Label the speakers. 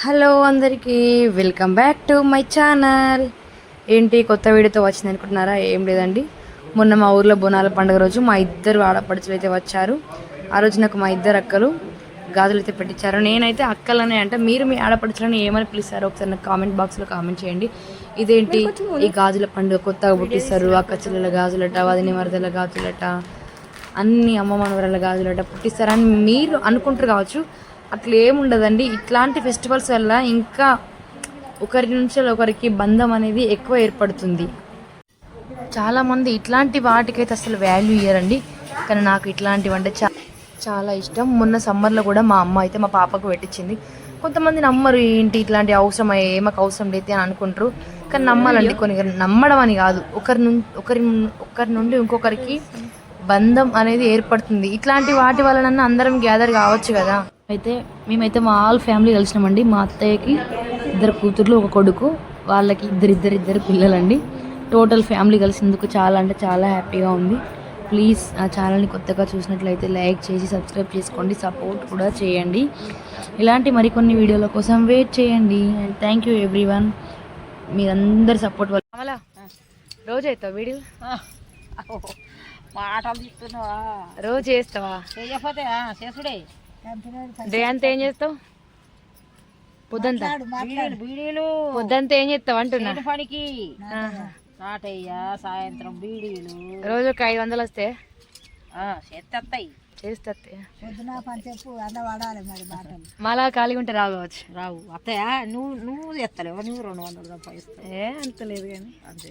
Speaker 1: Hello అందరికీ welcome back to my channel. ఏంటి కొత్త వీడియోతో వచ్చింది అనుకుంటున్నారా? ఏం లేదండి. మొన్న మా ఊర్లో బోనాల పండుగ రోజు మా ఇద్దరు ఆడపడుచులు అయితే వచ్చారు. ఆ రోజు నాకు మా ఇద్దరు అక్కలు గాజులు అయితే పెట్టించారు నేనైతే అక్కలనే అంటే మీరు మీ ఆడపడుచులని ఏమని పిలుస్తారు ఒకసారి నాకు కామెంట్ బాక్స్లో కామెంట్ చేయండి. ఇదేంటి? ఈ గాజుల పండుగ కొత్తగా పుట్టిస్తారు. అక్క చెల్లెల గాజులట వదిన వరదల గాజులట అన్ని అమ్మ మనవరాల గాజులట పుట్టిస్తారని మీరు అనుకుంటారు కావచ్చు. అట్లా ఏముండదండి ఇట్లాంటి ఫెస్టివల్స్ వల్ల ఇంకా ఒకరి నుంచి ఒకరికి బంధం అనేది ఎక్కువ ఏర్పడుతుంది. చాలామంది ఇట్లాంటి వాటికైతే అసలు వాల్యూ ఇయ్యరండి. కానీ నాకు ఇట్లాంటివి అంటే చా చాలా ఇష్టం. మొన్న సమ్మర్లో కూడా మా అమ్మ అయితే మా పాపకు పెట్టించింది కొంతమంది నమ్మరు ఏంటి ఇట్లాంటి అవసరం ఏమకు అవసరం లేదు అని అనుకుంటారు. కానీ నమ్మాలండి కొన్ని నమ్మడం అని కాదు. ఒకరి నుండి ఒకరి ఒకరి నుండి ఇంకొకరికి బంధం అనేది ఏర్పడుతుంది. ఇట్లాంటి వాటి వలన అందరం గ్యాదర్ కావచ్చు కదా. అయితే మేమైతే మా ఆల్ ఫ్యామిలీ కలిసినామండి. మా అత్తయ్యకి ఇద్దరు కూతుర్లు ఒక కొడుకు వాళ్ళకి ఇద్దరు ఇద్దరు ఇద్దరు పిల్లలండి టోటల్ ఫ్యామిలీ కలిసినందుకు చాలా అంటే చాలా హ్యాపీగా ఉంది. ప్లీజ్ ఆ ఛానల్ని కొత్తగా చూసినట్లయితే లైక్ చేసి సబ్స్క్రైబ్ చేసుకోండి. సపోర్ట్ కూడా చేయండి. ఇలాంటి మరికొన్ని వీడియోల కోసం వెయిట్ చేయండి. And thank you everyone మీరందరి సపోర్ట్ వల్ల రోజు అవుతావు వీడియో?
Speaker 2: మాటలు తీస్తున్నావా?
Speaker 1: రోజు చేస్తావా?
Speaker 2: చేయకపోతే చేసుడే.
Speaker 1: డే అంతా ఏం చేస్తావు? పొద్దంతా?
Speaker 2: బీడీలు
Speaker 1: పొద్దంతా ఏం చేస్తావు అంటున్నా?
Speaker 2: పనికి. నాటయ్య సాయంత్రం బీడీలు.
Speaker 1: రోజు ఒక ఐదు వందలు వస్తే?
Speaker 2: చేత్తత్తాయి
Speaker 1: చేస్తే
Speaker 2: పొద్దున పని చెప్పు అన్న వాడాలి మరి మాటలు.
Speaker 1: మళ్ళా ఖాళీగా ఉంటే రావచ్చు.
Speaker 2: రావు. అత్తయ్య నువ్వు నువ్వు చేస్తలేవు నువ్వు రెండు వందలు సంపాదిస్తావు
Speaker 1: ఏ అంత లేదు కానీ.
Speaker 2: అంతే.